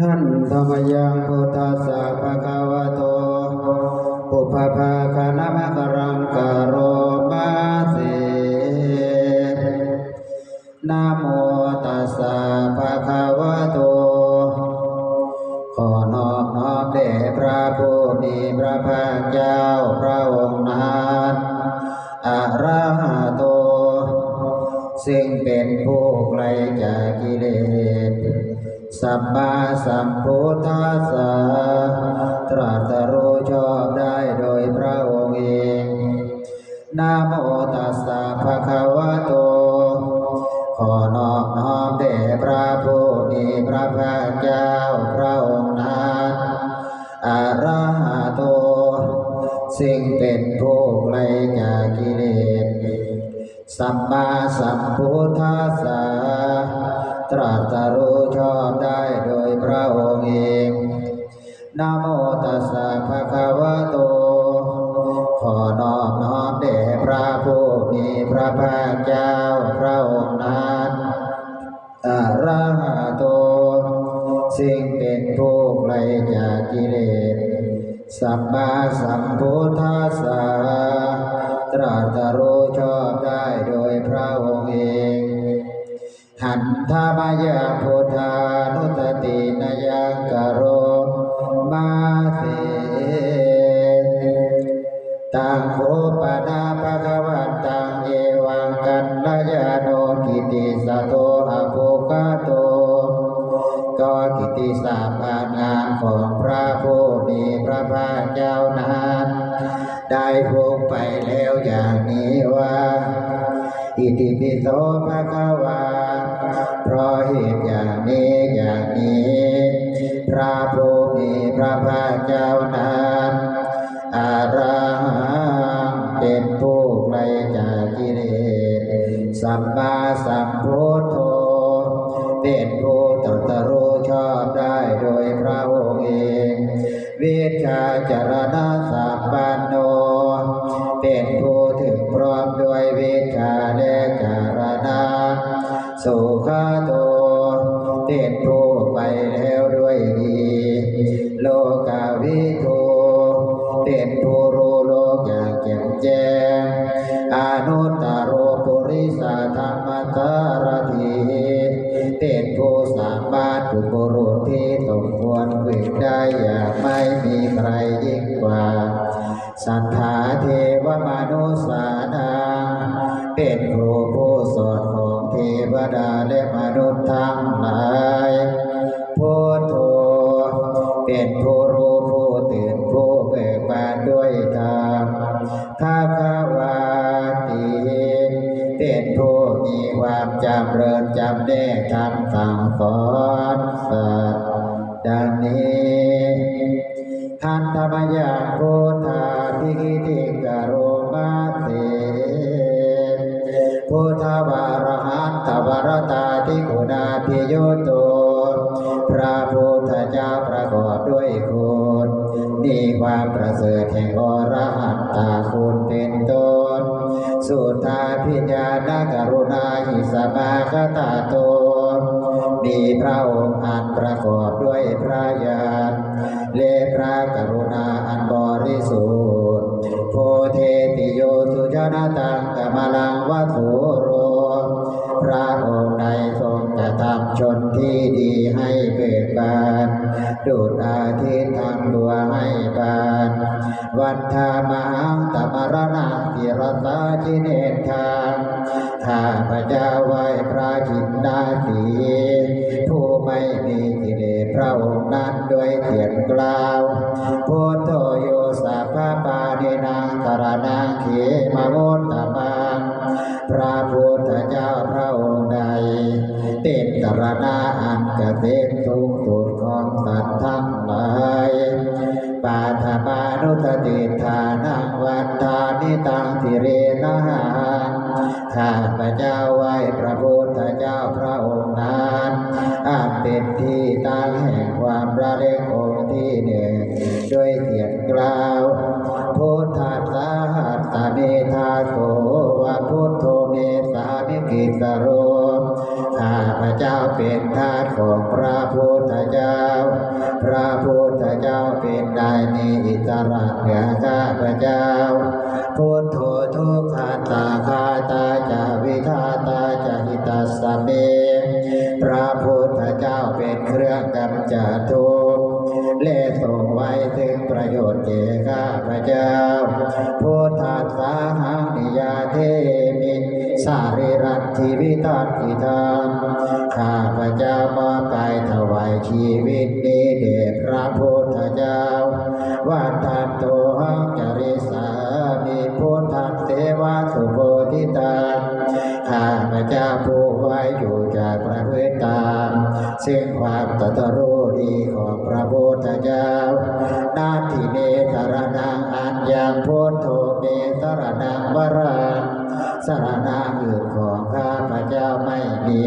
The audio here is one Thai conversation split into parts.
ท่านธรรมยังพุทธาสะภะคะวะโตปุพพะคะนะมะกรังกะโรมาเสนะโมตัสสะภะคะ สัมมาสัมพุทธัสสะตรัสรู้ชอบได้โดยพระองค์เอง นะโมตัสสะภะคะวะโต ขอนอบน้อมแด่พระผู้มีพระภาคเจ้าพระองค์นั้นอะระหะโต ซึ่งเป็นผู้ไกลจากกิเลส สัมมาสัมพุทธัส เจ้าพระองค์นั้นอะระหะโตสิ่งเป็นผู้ไกลจากกิเลสสัมมาสัมพุทธัสสะตรัสรู้ชอบได้โดยพระองค์เองหันธามายาพุทธานุตตินยังกโรมาเสตังโคปนาภะคะว ลยาโนกิติสะโตอะโภคาโต ก็กิติสามอางามของพระผู้มีพระภาคเจ้านั้นได้พูดไปแล้วอย่างนี้ว่า อิติปิโสภะคะวาเพราะเหตุอย่างนี้อย่างนี้ พระผู้มีพระภาคเจ้านั้นอาระ สัมมาสัมพุทโธเป็นผู้ตรัสรู้ชอบได้โดยพระองค์เอง วิชาจารณะสัพพันโน เป็นผู้ถึงพร้อมด้วยวิชาและจารณะสุขโตเป็นผู้ไปแล้วด้วยดี โลกาวิทูเป็นผู้รู้โลกอย่างแจ่มแจ้งอนุตตร โรปุริสธรรมสารถีเป็นผู้สามารถบุบุรุษที่สมควรฝึกได้อย่าไม่มีใครยิ่งกว่า สัทธาเทวมนุสานังเป็นครูผู้สอนของเทวดาและมนุษย์ทั้งหลายพุทโธเป็นผู้รู้ผู้ตื่นผู้เบิกบานด้วยธรรมภาควา จำเริญจำแนกทำสั่งสอนสัตว์ดังนี้ท่านธรรมยังพุทธาภิกิติกโรมาเสพุทธวารหันตวรตาทิกุณาพิโยโตพระพุทธเจ้าประกอบด้วยคุณมีความประเสริฐแห่ง สุทาพิญาณกรุณาหิสมาคตาโต มีพระองค์อันประกอบด้วยพระญาณแลพระกรุณาอันบริสุทธิ์โพเทติโยสุจนาตังกมลังวัตถุโร พระองค์ใดทรงกระทำชนที่ดีให้เบิกบานดุจ วันธามหังตมรณะกิรสาจิเนทาข้าพระเจ้าไหว้พระจินดาสีผู้ไม่มีกิเลสพระองค์นั้นด้วยเสียงกล่าวพุทโธโยสัพพปาเนนังตระนังเขมาโมตตมังพระพุทธเจ้าพระองค์ใดเป็นตรณาอันเกษมทุกสุดของสัตว์ทั้งหลายปาธมา นุสติฐานังวัฏฐานิตังสิเรนะหังข้าพระเจ้าไหว้พระพุทธเจ้าพระองค์นั้นอาเป็นที่ตั้งแห่งความระลึกองค์ที่หนึ่งด้วยเสียงกล่าวพุทธัสสะหัสสะเมธาโสวะพุทโธเมสามิกิสโรข้าพระเจ้าเป็นท ระเหนือข้าพเจ้า พุทโธทุกขาตาคาตาจาวิทาตาจาหิตัสเมพระพุทธเจ้าเป็นเครื่องกำจัดทุกข์และทรงไว้ถึงประโยชน์แก่ข้าพเจ้า พุทธัสสะหังนิยาเทมิสาริรัตทิวิตัตติธรรมข้าพเจ้า ชีวิตนี้แด่พระพุทธเจ้าวัฏฏโตหังจริสามิพุทธัสเสวะสุโพธิตาข้าพเจ้าผู้ไว้อยู่จากพระพุทธตามซึ่งความตรัรู้ดีของพระพุทธเจ้านาทิเมสรนังอัญญังพุทโธเมสรนังวรังสรณะอื่นของข้าพเจ้าไม่มี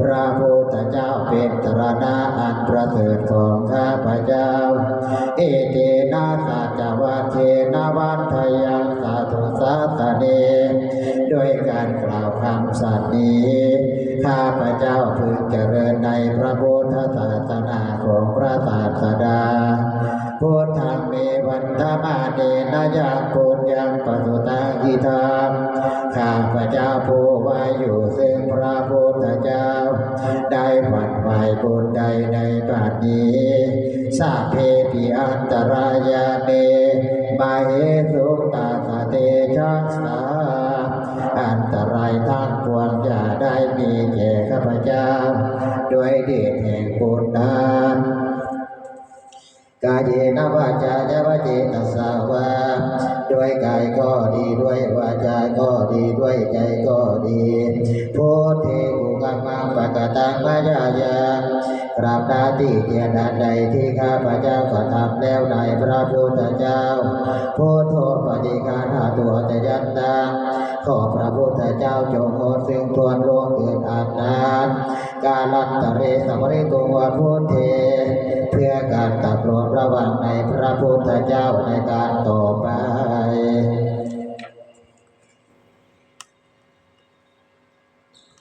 พระพุทธ เจ้าเป็นสรณะอันประเสริฐของข้าพเจ้า เอเตนะสัจวัตเทนวัฏทยังสาธุสัตตเนด้วยการกล่าวคำสัตย์นี้ ข้าพเจ้าพึงเจริญในพระพุทธศาสนาของพระศาสดาพุทธังเมวันธมาเนนยังปุญญังปสุตังอิธามข้าพเจ้าผู้ ได้ฝันไหวบุญใดในบัดนี้สาเพปิอันตรายาเมมาเหสุตาสเตชัสสาอันตรายทั้งปวงอย่าได้มีแก่ข้าพเจ้า ด้วยเดชแห่งบุญนั้นกายนวาจายวเจตสาวาด้วยกายก็ดีด้วยวาจาก็ดีด้วยใจก็ดีโพธิ ปะกตังมายายาตราบนาที่เทียนใดที่ข้าพระเจ้ากรทำแล้วในพระพุทธเจ้าพุทโธปฏิกาหาตัวจยันตาขอพระพุทธเจ้าจงโอซึ่งทวนรวงเกิดอาจนานกาลัตตเรสมริตัวพุทเท เพื่อการตัดรวมระหว่างในพระพุทธเจ้าในการต่อไป